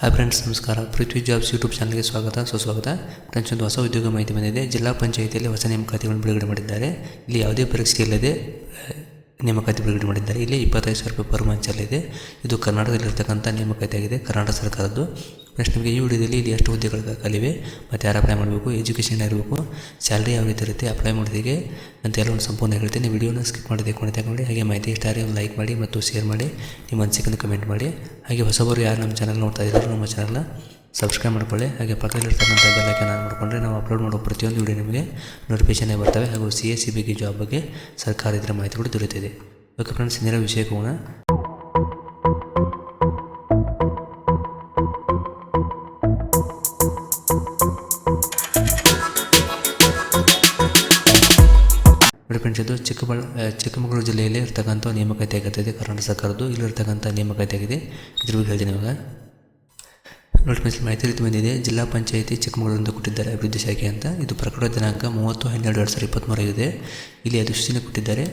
Hi friends ನಮಸ್ಕಾರ. ಪೃಥ್ವಿ jobs YouTube ಚಾನಲ್ಗೆ ಸ್ವಾಗತ. ಸುಸ್ವಾಗತ ಫ್ರೆಂಡ್ಸ್ ಒಂದು ಹೊಸ ಉದ್ಯೋಗ ಮಾಹಿತಿ ಬಂದಿದೆ. ಜಿಲ್ಲಾ ಪಂಚಾಯಿತಿಯಲ್ಲಿ ಹೊಸ ನೇಮಕಾತಿಗಳನ್ನು ಬಿಡುಗಡೆ ಮಾಡಿದ್ದಾರೆ. ಇಲ್ಲಿ ಯಾವುದೇ ಪರೀಕ್ಷೆ ಇಲ್ಲದೆ ನೇಮಕಾತಿ ಬಿಡುಗಡೆ ಮಾಡಿದ್ದಾರೆ. ಇಲ್ಲಿ ಇಪ್ಪತ್ತೈದು ಸಾವಿರ ರೂಪಾಯಿ ಪರ್ ಇದೆ. ಇದು ಕರ್ನಾಟಕದಲ್ಲಿರ್ತಕ್ಕಂಥ ನೇಮಕಾತಿ ಆಗಿದೆ. ಕರ್ನಾಟಕ ಸರ್ಕಾರದ್ದು. ನೆಕ್ಸ್ಟ್ ನಿಮಗೆ ಈ ವಿಡಿಯೋದಲ್ಲಿ ಇಲ್ಲಿ ಎಷ್ಟು ಹುದ್ದೆಗಳು ಖಾಲಿವೆ ಮತ್ತು ಯಾರು ಅಪ್ಲೈ ಮಾಡಬೇಕು ಎಜುಕೇಷನ್ ಇರಬೇಕು ಸ್ಯಾಲ್ರಿ ಯಾವ ರೀತಿ ಇರುತ್ತೆ ಅಪ್ಲೈ ಮಾಡೋದಿಗೆ ಅಂತ ಎಲ್ಲ ಒಂದು ಸಂಪೂರ್ಣ ಹೇಳ್ತೀನಿ. ವಿಡಿಯೋನ ಸ್ಕಿಪ್ ಮಾಡಿದೆ ಮಾಡಿ ಹಾಗೆ ಮಾಹಿತಿ ಇಷ್ಟ ಆದರೆ ಲೈಕ್ ಮಾಡಿ ಮತ್ತು ಶೇರ್ ಮಾಡಿ. ನಿಮ್ಮ ಅನಿಸಿಕೆಯನ್ನು ಕಮೆಂಟ್ ಮಾಡಿ. ಹಾಗೆ ಹೊಸಬರು ಯಾರು ನಮ್ಮ ಚಾನಲ್ ನೋಡ್ತಾ ಇದ್ದಾರೆ ನಮ್ಮ ಚಾನಲ್ನ ಸಬ್ಸ್ಕ್ರೈಬ್ ಮಾಡ್ಕೊಳ್ಳಿ. ಹಾಗೆ ಪಕ್ಕದಲ್ಲಿರ್ತಕ್ಕಂಥ ಬೆಲ್ಲೈಕನ್ ಆನ್ ಮಾಡಿಕೊಂಡ್ರೆ ನಾವು ಅಪ್ಲೋಡ್ ಮಾಡೋ ಪ್ರತಿಯೊಂದು ವಿಡಿಯೋ ನಿಮಗೆ ನೋಟಿಫಿಕೇಶನ್ ಬರ್ತವೆ. ಹಾಗೂ C S C B job ಬಗ್ಗೆ ಸರ್ಕಾರ ಇದರ ಮಾಹಿತಿ ಕೂಡ ದೊರೆಯುತ್ತಿದೆ. ಓಕೆ ಫ್ರೆಂಡ್ಸ್ ಇಂದಿನ ವಿಷಯಕ್ಕೆ ಹೋಗೋಣ ಫ್ರೆಂಡ್ಸ್ ಇದು ಚಿಕ್ಕಬಳ್ಳ ಚಿಕ್ಕಮಗಳೂರು ಜಿಲ್ಲೆಯಲ್ಲಿ ಇರ್ತಕ್ಕಂಥ ನೇಮಕಾತಿ ಆಗಿರ್ತದೆ ಕರ್ನಾಟಕ ಸರ್ಕಾರದ್ದು, ಇಲ್ಲಿರ್ತಕ್ಕಂಥ ನೇಮಕಾತಿ ಆಗಿದೆ. ಇದ್ರ ಬಗ್ಗೆ ಹೇಳ್ತೀನಿ ಇವಾಗ. ಫ್ರೆಂಡ್ಸ್ ಮಾಹಿತಿ ರೀತಿ ಬಂದಿದೆ ಜಿಲ್ಲಾ ಪಂಚಾಯಿತಿ ಚಿಕ್ಕಮಗಳೂರಿಂದ ಕೊಟ್ಟಿದ್ದಾರೆ ಅಭಿವೃದ್ಧಿ ಶಾಖೆ ಅಂತ. ಇದು ಪ್ರಕಟ ದಿನಾಂಕ ಮೂವತ್ತು ಹನ್ನೆರಡು ಎರಡು ಸಾವಿರದ ಇಪ್ಪತ್ತ್ಮೂರಾಗಿದೆ ಇಲ್ಲಿ ಅಧಿಸೂಚನೆ ಕೊಟ್ಟಿದ್ದಾರೆ.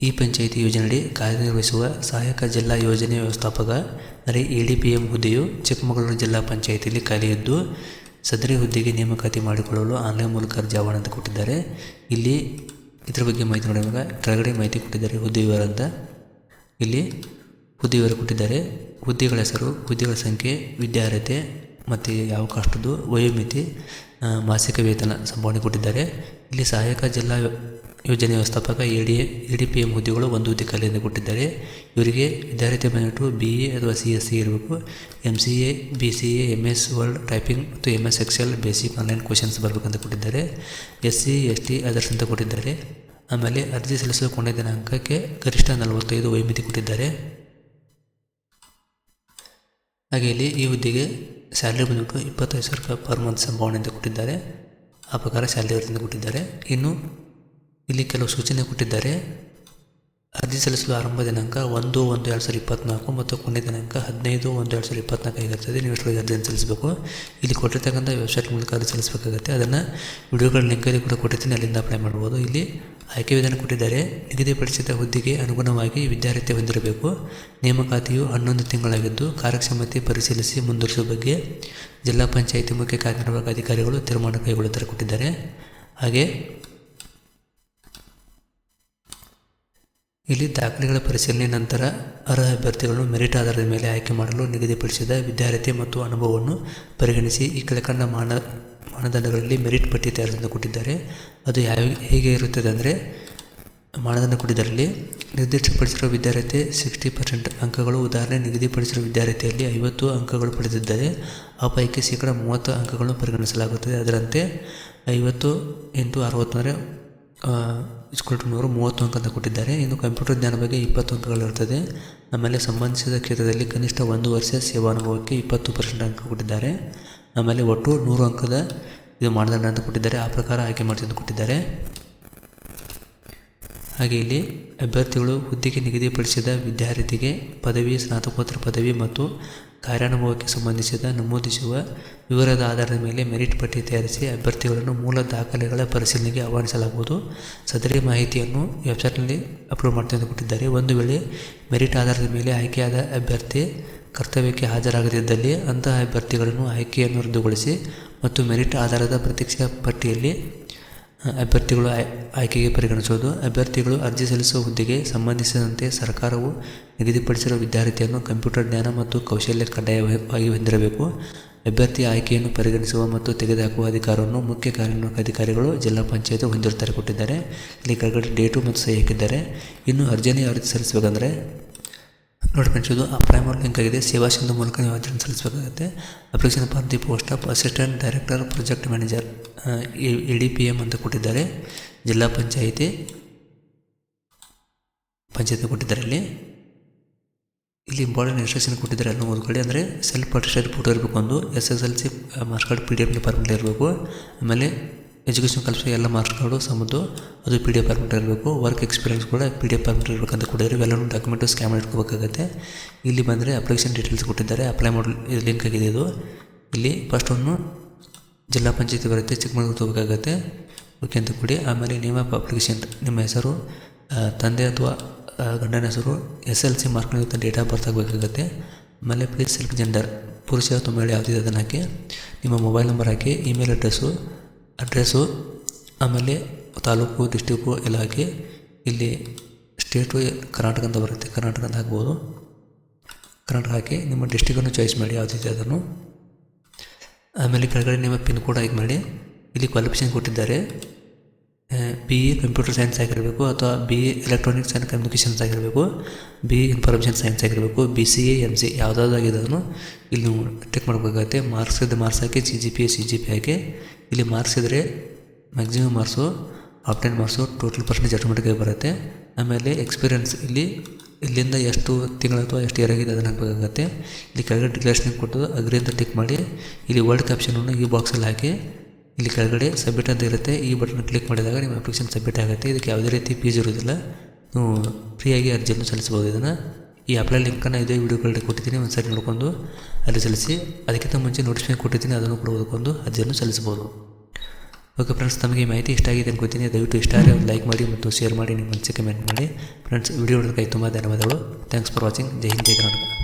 ಈ ಪಂಚಾಯಿತಿ ಯೋಜನೆಯಡಿ ಕಾರ್ಯನಿರ್ವಹಿಸುವ ಸಹಾಯಕ ಜಿಲ್ಲಾ ಯೋಜನೆ ವ್ಯವಸ್ಥಾಪಕ ಅಂದರೆ ಎ ಡಿ ಪಿ ಎಂ ಹುದ್ದೆಯು ಚಿಕ್ಕಮಗಳೂರು ಜಿಲ್ಲಾ ಪಂಚಾಯಿತಿಯಲ್ಲಿ ಖಾಲಿಯಿದ್ದು ಸದರಿ ಹುದ್ದೆಗೆ ನೇಮಕಾತಿ ಮಾಡಿಕೊಳ್ಳಲು ಆನ್ಲೈನ್ ಮೂಲಕ ಅರ್ಜಿ ಆಹ್ವಾನ ಅಂತ ಕೊಟ್ಟಿದ್ದಾರೆ. ಇಲ್ಲಿ ಇದರ ಬಗ್ಗೆ ಮಾಹಿತಿ ನೋಡುವಾಗ ಕೆಳಗಡೆ ಮಾಹಿತಿ ಕೊಟ್ಟಿದ್ದಾರೆ ಹುದ್ದೆ ವಿವರ ಅಂತ. ಇಲ್ಲಿ ಹುದ್ದೆ ಕೊಟ್ಟಿದ್ದಾರೆ. ಹುದ್ದೆಗಳ ಹೆಸರು ಹುದ್ದೆಗಳ ಸಂಖ್ಯೆ, ವಿದ್ಯಾರ್ಹತೆ ಮತ್ತು ಯಾವ ಕಾಷ್ಟದ್ದು, ವಯೋಮಿತಿ ಮಾಸಿಕ ವೇತನ ಸಂಭಾವನೆ ಕೊಟ್ಟಿದ್ದಾರೆ. ಇಲ್ಲಿ ಸಹಾಯಕ ಜಿಲ್ಲಾ ಯೋಜನೆ ವ್ಯವಸ್ಥಾಪಕ A D A D P M ಹುದ್ದೆಗಳು ಒಂದು ಹುದ್ದೆ ಖಾಲಿಯನ್ನು ಕೊಟ್ಟಿದ್ದಾರೆ. ಇವರಿಗೆ ವಿದ್ಯಾರ್ಥಿ ಬಂದ್ಬಿಟ್ಟು ಬಿ ಎ ಅಥವಾ ಸಿ ಎಸ್ ಸಿ ಇರಬೇಕು. M C A B C A M S Word typing ಮತ್ತು M S Excel basic online questions ಬರಬೇಕಂತ ಕೊಟ್ಟಿದ್ದಾರೆ. S C S T others ಅಂತ ಕೊಟ್ಟಿದ್ದಾರೆ. ಆಮೇಲೆ ಅರ್ಜಿ ಸಲ್ಲಿಸುವ ಕೊನೆಯ ದಿನಾಂಕಕ್ಕೆ ಗರಿಷ್ಠ ನಲವತ್ತೈದು ವಯೋಮಿತಿ ಕೊಟ್ಟಿದ್ದಾರೆ. ಹಾಗೆ ಇಲ್ಲಿ ಈ ಹುದ್ದೆಗೆ ಸ್ಯಾಲ್ರಿ ಬಂದ್ಬಿಟ್ಟು ಇಪ್ಪತ್ತೈದು ಸಾವಿರ ರೂಪಾಯಿ ಪರ್ ಮಂತ್ ಸಂಭಾವನೆ ಅಂತ ಕೊಟ್ಟಿದ್ದಾರೆ. ಆ ಪ್ರಕಾರ ಸ್ಯಾಲ್ರಿ ಅಂತ ಕೊಟ್ಟಿದ್ದಾರೆ. ಇನ್ನು ಇಲ್ಲಿ ಕೆಲವು ಸೂಚನೆ ಕೊಟ್ಟಿದ್ದಾರೆ. ಅರ್ಜಿ ಸಲ್ಲಿಸಲು ಆರಂಭ ದಿನಾಂಕ ಒಂದು ಒಂದು ಎರಡು ಸಾವಿರದ ಇಪ್ಪತ್ತ್ನಾಲ್ಕು ಮತ್ತು ಕೊನೆಯ ದಿನಾಂಕ ಹದಿನೈದು ಒಂದು ಎರಡು ಸಾವಿರದ ಇಪ್ಪತ್ನಾಲ್ಕು ಆಗಿರ್ತದೆ. ನೀವು ಎಷ್ಟು ಅರ್ಜಿಯನ್ನು ಸಲ್ಲಿಸಬೇಕು. ಇಲ್ಲಿ ಕೊಟ್ಟಿರ್ತಕ್ಕಂಥ ವೆಬ್ಸೈಟ್ ಮೂಲಕ ಅರ್ಜಿ ಸಲ್ಲಿಸಬೇಕಾಗುತ್ತೆ. ಅದನ್ನು ವಿಡಿಯೋಗಳ ಲಿಂಕಲ್ಲಿ ಕೂಡ ಕೊಟ್ಟಿರ್ತೀನಿ. ಅಲ್ಲಿಂದ ಅಪ್ಲೈ ಮಾಡ್ಬೋದು. ಇಲ್ಲಿ ಆಯ್ಕೆ ವಿಧಾನ ಕೊಟ್ಟಿದ್ದಾರೆ ನಿಗದಿಪಡಿಸಿದ ಹುದ್ದೆಗೆ ಅನುಗುಣವಾಗಿ ವಿದ್ಯಾರ್ಥಿ ಹೊಂದಿರಬೇಕು. ನೇಮಕಾತಿಯು ಹನ್ನೊಂದು ತಿಂಗಳಾಗಿದ್ದು ಕಾರ್ಯಕ್ಷಮತೆ ಪರಿಶೀಲಿಸಿ ಮುಂದುವರಿಸುವ ಬಗ್ಗೆ ಜಿಲ್ಲಾ ಪಂಚಾಯಿತಿ ಮುಖ್ಯ ಕಾರ್ಯನಿರ್ವಾಹಕ ಅಧಿಕಾರಿಗಳು ತೀರ್ಮಾನ ಕೈಗೊಳ್ಳುತ್ತಾರೆ ಕೊಟ್ಟಿದ್ದಾರೆ. ಹಾಗೆ ಇಲ್ಲಿ ದಾಖಲೆಗಳ ಪರಿಶೀಲನೆ ನಂತರ ಅರ್ಹ ಅಭ್ಯರ್ಥಿಗಳನ್ನು ಮೆರಿಟ್ ಆಧಾರದ ಮೇಲೆ ಆಯ್ಕೆ ಮಾಡಲು ನಿಗದಿಪಡಿಸಿದ ವಿದ್ಯಾರ್ಥಿ ಮತ್ತು ಅನುಭವವನ್ನು ಪರಿಗಣಿಸಿ ಈ ಕೆಳಕಂಡ ಮಾನ, ಮಾನದಂಡಗಳಲ್ಲಿ ಮೆರಿಟ್ ಪಟ್ಟಿ ತಯಾರಿಸಿದ ಕೊಟ್ಟಿದ್ದಾರೆ. ಅದು ಯಾವ, ಹೇಗೆ ಇರುತ್ತದೆ ಅಂದರೆ ಮಾನದಂಡ ಕೊಟ್ಟಿದ್ದರಲ್ಲಿ ನಿರ್ದಿಷ್ಟಪಡಿಸಿರುವ ವಿದ್ಯಾರ್ಥಿ ಸಿಕ್ಸ್ಟಿ ಪರ್ಸೆಂಟ್ ಅಂಕಗಳು, ಉದಾಹರಣೆ ನಿಗದಿಪಡಿಸಿರುವ ವಿದ್ಯಾರ್ಥಿಯಲ್ಲಿ ಐವತ್ತು ಅಂಕಗಳು ಪಡೆದಿದ್ದರೆ ಆ ಪೈಕಿ ಶೇಕಡ ಮೂವತ್ತು ಅಂಕಗಳನ್ನು ಪರಿಗಣಿಸಲಾಗುತ್ತದೆ. ಅದರಂತೆ ಐವತ್ತು ಎಂಟು ಅರವತ್ತು ಅಂದರೆ ನೂರು ಮೂವತ್ತು ಅಂಕ ಅಂತ ಕೊಟ್ಟಿದ್ದಾರೆ. ಇನ್ನು ಕಂಪ್ಯೂಟರ್ ಜ್ಞಾನ ಬಗ್ಗೆ ಇಪ್ಪತ್ತು ಅಂಕಗಳಿರ್ತದೆ ಆಮೇಲೆ ಸಂಬಂಧಿಸಿದ ಕ್ಷೇತ್ರದಲ್ಲಿ ಕನಿಷ್ಠ ಒಂದು ವರ್ಷ ಸೇವಾನುಭವಕ್ಕೆ ಇಪ್ಪತ್ತು ಪರ್ಸೆಂಟ್ ಅಂಕ ಕೊಟ್ಟಿದ್ದಾರೆ. ಆಮೇಲೆ ಒಟ್ಟು ನೂರು ಅಂಕದ ಇದು ಮಾನದಂಡ ಅಂತ ಕೊಟ್ಟಿದ್ದಾರೆ. ಆ ಪ್ರಕಾರ ಆಯ್ಕೆ ಮಾಡ್ತಿ ಕೊಟ್ಟಿದ್ದಾರೆ. ಹಾಗೆ ಇಲ್ಲಿ ಅಭ್ಯರ್ಥಿಗಳು ಹುದ್ದೆಗೆ ನಿಗದಿಪಡಿಸಿದ ವಿದ್ಯಾರ್ಥಿಗೆ ಪದವಿ, ಸ್ನಾತಕೋತ್ತರ ಪದವಿ ಮತ್ತು ಕಾರ್ಯಾನುಭವಕ್ಕೆ ಸಂಬಂಧಿಸಿದ ನಮೂದಿಸುವ ವಿವರದ ಆಧಾರದ ಮೇಲೆ ಮೆರಿಟ್ ಪಟ್ಟಿ ತಯಾರಿಸಿ ಅಭ್ಯರ್ಥಿಗಳನ್ನು ಮೂಲ ದಾಖಲೆಗಳ ಪರಿಶೀಲನೆಗೆ ಆಹ್ವಾನಿಸಲಾಗುವುದು. ಸದರಿ ಮಾಹಿತಿಯನ್ನು ವೆಬ್ಸೈಟ್ನಲ್ಲಿ ಅಪ್ಲೋಡ್ ಮಾಡ್ತಾ ಒಂದು ವೇಳೆ ಮೆರಿಟ್ ಆಧಾರದ ಮೇಲೆ ಆಯ್ಕೆಯಾದ ಅಭ್ಯರ್ಥಿ ಕರ್ತವ್ಯಕ್ಕೆ ಹಾಜರಾಗದಿದ್ದಲ್ಲಿ ಅಂತಹ ಅಭ್ಯರ್ಥಿಗಳನ್ನು ಆಯ್ಕೆಯನ್ನು ರದ್ದುಗೊಳಿಸಿ ಮತ್ತು ಮೆರಿಟ್ ಆಧಾರದ ಪ್ರತೀಕ್ಷಾ ಪಟ್ಟಿಯಲ್ಲಿ ಅಭ್ಯರ್ಥಿಗಳು ಆಯ್ ಆಯ್ಕೆಗೆ ಪರಿಗಣಿಸುವುದು. ಅಭ್ಯರ್ಥಿಗಳು ಅರ್ಜಿ ಸಲ್ಲಿಸುವ ಹುದ್ದೆಗೆ ಸಂಬಂಧಿಸಿದಂತೆ ಸರ್ಕಾರವು ನಿಗದಿಪಡಿಸಿರುವ ವಿದ್ಯಾರ್ಥಿಯನ್ನು ಕಂಪ್ಯೂಟರ್ ಜ್ಞಾನ ಮತ್ತು ಕೌಶಲ್ಯ ಕಡ್ಡಾಯವಾಗಿ ಹೊಂದಿರಬೇಕು. ಅಭ್ಯರ್ಥಿ ಆಯ್ಕೆಯನ್ನು ಪರಿಗಣಿಸುವ ಮತ್ತು ತೆಗೆದುಹಾಕುವ ಅಧಿಕಾರವನ್ನು ಮುಖ್ಯ ಕಾರ್ಯನಿರ್ವಾಹಕ ಅಧಿಕಾರಿಗಳು ಜಿಲ್ಲಾ ಪಂಚಾಯತ್ ಹೊಂದಿರುತ್ತಾರೆ ಕೊಟ್ಟಿದ್ದಾರೆ. ಇಲ್ಲಿ ಕೆಳಗಡೆ ಡೇಟು ಮತ್ತು ಸಹಿ ಹಾಕಿದ್ದಾರೆ. ಇನ್ನು ಅರ್ಜಿನೇ ಅರ್ಜಿ ಸಲ್ಲಿಸಬೇಕಂದ್ರೆ ನೋಡಿ ಫ್ರೆಂಡ್ಸ್ ಇದು ಅಪ್ಲೈ ಲಿಂಕ್ ಆಗಿದೆ. ಸೇವಾ ಸಿಂಧು ಮೂಲಕ ನೀವು ಅರ್ಜಿಯನ್ನು ಸಲ್ಲಿಸಬೇಕಾಗುತ್ತೆ. Application for the post of assistant director project manager A D P M ಅಂತ ಕೊಟ್ಟಿದ್ದಾರೆ. ಜಿಲ್ಲಾ ಪಂಚಾಯಿತಿ ಪಂಚಾಯತ್ ಕೊಟ್ಟಿದ್ದಾರೆ ಇಲ್ಲಿ ಇಲ್ಲಿ ಇಂಪಾರ್ಟೆಂಟ್ ಇನ್ಸ್ಟ್ರಕ್ಷನ್ ಕೊಟ್ಟಿದ್ದಾರೆ ಅಲ್ಲಿ ಓದ್ಕೊಳ್ಳಿ ಅಂದರೆ ಸೆಲ್ಫ್ ಅಟೆಸ್ಟೆಡ್ ಫೋಟೋ ಇರಬೇಕು ಒಂದು. S S L C marks card P D F department ಇರಬೇಕು. ಆಮೇಲೆ ಎಜುಕೇಷನ್ ಕಲ್ಸೋ ಎಲ್ಲ ಮಾರ್ಕ್ಸ್ ಕಾರ್ಡು ಸಮದ್ದು, ಅದು ಪಿ ಡಿ ಎಫ್ ಪರ್ಮಿಟ್ ಇರಬೇಕು. ವರ್ಕ್ ಎಕ್ಸ್ಪೀರಿಯನ್ಸ್ ಕೂಡ ಪಿ ಡಿ ಎಫ್ ಪರ್ಮಿಟ್ ಇರಬೇಕಂತ ಕೊಟ್ಟಿದ್ದಾರೆ ಇವೆಲ್ಲನೂ ಡಾಕ್ಯುಮೆಂಟು ಸ್ಕ್ಯಾನ್ ಇಟ್ಕೋಬೇಕಾಗುತ್ತೆ ಇಲ್ಲಿ ಬಂದರೆ ಅಪ್ಲಿಕೇಶನ್ ಡೀಟೇಲ್ಸ್ ಕೊಟ್ಟಿದ್ದಾರೆ. ಅಪ್ಲೈ ಮಾಡಲು ಇದು ಲಿಂಕ್ ಆಗಿದೆ ಇದು. ಇಲ್ಲಿ ಫಸ್ಟ್ ಒಂದು ಜಿಲ್ಲಾ ಪಂಚಾಯತಿ ಬರುತ್ತೆ. ಚಿಕ್ಕಮಗಳೂರು ಹೋಗಬೇಕಾಗತ್ತೆ ಓಕೆ ಅಂತ ಕೊಡಿ. ಆಮೇಲೆ ನೇಮ್ ಆಫ್ ಅಪ್ಲಿಕೇಶನ್ ನಿಮ್ಮ ಹೆಸರು ತಂದೆ ಅಥವಾ ಗಂಡನ ಹೆಸರು ಎಸ್ ಎಲ್ ಸಿ ಮಾರ್ಕ್ನಲ್ಲಿ ಡೇಟ್ ಆಫ್ ಬರ್ತ್ ಆಗಬೇಕಾಗತ್ತೆ. ಆಮೇಲೆ ಪ್ಲೀಸ್ ಸೆಲೆಕ್ಟ್ ಜೆಂಡರ್ ಪುರುಷ ಅಥವಾ ಮಹಿಳೆ ಯಾವುದಿದೆ ಅದನ್ನು ಹಾಕಿ. ನಿಮ್ಮ ಮೊಬೈಲ್ ನಂಬರ್ ಹಾಕಿ ಇಮೇಲ್ ಅಡ್ರೆಸ್ಸು ಅಡ್ರೆಸ್ಸು ಆಮೇಲೆ ತಾಲೂಕು, ಡಿಸ್ಟಿಕ್ಕು ಎಲ್ಲ ಹಾಕಿ ಇಲ್ಲಿ ಸ್ಟೇಟು ಕರ್ನಾಟಕ ಅಂತ ಬರುತ್ತೆ. ಕರ್ನಾಟಕ ಅಂತ ಹಾಕ್ಬೋದು. ಕರ್ನಾಟಕ ಹಾಕಿ ನಿಮ್ಮ ಡಿಸ್ಟಿಕನ್ನು ಚಾಯ್ಸ್ ಮಾಡಿ ಯಾವುದಿದೆ ಅದನ್ನು. ಆಮೇಲೆ ಕೆಳಗಡೆ ನಿಮ್ಮ ಪಿನ್ ಕೋಡ್ ಆಯ್ಕೆ ಮಾಡಿ. ಇಲ್ಲಿ ಕ್ವಾಲಿಫಿಕೇಷನ್ ಕೊಟ್ಟಿದ್ದಾರೆ. ಬಿ ಎ ಕಂಪ್ಯೂಟರ್ ಸೈನ್ಸ್ ಆಗಿರಬೇಕು ಅಥವಾ B E electronics and communications ಆಗಿರಬೇಕು ಬಿ ಎ ಇನ್ಫಾರ್ಮೇಷನ್ ಸೈನ್ಸ್ ಆಗಿರಬೇಕು B C A M C ಯಾವುದಾದ್ರು ಇಲ್ಲಿ ನೀವು ಟಿಕ್ ಮಾಡಬೇಕಾಗತ್ತೆ. ಮಾರ್ಕ್ಸ್ ಇದ್ದ ಮಾರ್ಕ್ಸ್ ಹಾಕಿ C G P C G P ಹಾಕಿ. ಇಲ್ಲಿ ಮಾರ್ಕ್ಸ್ ಇದ್ದರೆ maximum marks obtained marks total percentage ಆಟೋಮೆಟಿಕಾಗಿ ಬರುತ್ತೆ. ಆಮೇಲೆ ಎಕ್ಸ್ಪೀರಿಯನ್ಸ್ ಇಲ್ಲಿ, ಇಲ್ಲಿಂದ ಎಷ್ಟು ತಿಂಗಳು ಅಥವಾ ಎಷ್ಟು ಇಯರ್ ಆಗಿದೆ ಅದನ್ನು ಹಾಕಬೇಕಾಗತ್ತೆ. ಇಲ್ಲಿ ಕೆಳಗಡೆ ಡಿಕ್ಲೇಷನ್ ಕೊಟ್ಟು ಅಗ್ರಿ ಅಂತ ಟಿಕ್ ಮಾಡಿ, ಇಲ್ಲಿ ವರ್ಲ್ಡ್ ಕ್ಯಾಪ್ಷನನ್ನು ಈ ಬಾಕ್ಸಲ್ಲಿ ಹಾಕಿ ಇಲ್ಲಿ ಕೆಳಗಡೆ ಸಬ್ಮಿಟ್ ಅಂತ ಇರುತ್ತೆ. ಈ ಬಟನ್ ಕ್ಲಿಕ್ ಮಾಡಿದಾಗ ನಿಮ್ಮ ಅಪ್ಲಿಕೇಶನ್ ಸಬ್ಮಿಟ್ ಆಗುತ್ತೆ. ಇದಕ್ಕೆ ಯಾವುದೇ ರೀತಿ ಫೀಸ್ ಇರೋದಿಲ್ಲ ನೀವು ಫ್ರೀಯಾಗಿ ಅರ್ಜಿಯನ್ನು ಸಲ್ಲಿಸಬಹುದು. ಇದನ್ನು ಈ ಅಪ್ಲೈ ಲಿಂಕನ್ನು ಇದೇ ವೀಡಿಯೋಗಳಲ್ಲಿ ಕೊಟ್ಟಿದ್ದೀನಿ. ಒಂದು ಸರಿ ನೋಡ್ಕೊಂಡು ಅಲ್ಲಿ ಸಲ್ಲಿಸಿ. ಅದಕ್ಕಿಂತ ಮುಂಚೆ ನೋಟಿಫಿಕೇಶನ್ ಕೊಟ್ಟಿದ್ದೀನಿ. ಅದನ್ನು ಕೂಡ ಓದ್ಕೊಂಡು ಅರ್ಜಿಯನ್ನು ಸಲ್ಲಿಸಬಹುದು. ಓಕೆ ಫ್ರೆಂಡ್ಸ್ ತಮಗೆ ಮಾಹಿತಿ ಇಷ್ಟ ಆಗಿದೆ ಅನ್ಕೋತೀನಿ ದಯವಿಟ್ಟು ಇಷ್ಟ ಆದರೆ ಒಂದು ಲೈಕ್ ಮಾಡಿ ಮತ್ತು ಶೇರ್ ಮಾಡಿ. ನಿಮ್ಮ ಮನಸ್ಸಿಗೆ ಕಮೆಂಟ್ ಮಾಡಿ. ಫ್ರೆಂಡ್ಸ್ ವಿಡಿಯೋ ನೋಡೋದಕ್ಕಾಗಿ ತುಂಬ ಧನ್ಯವಾದಗಳು. Thanks for watching Jai Hind, Jai Karnataka.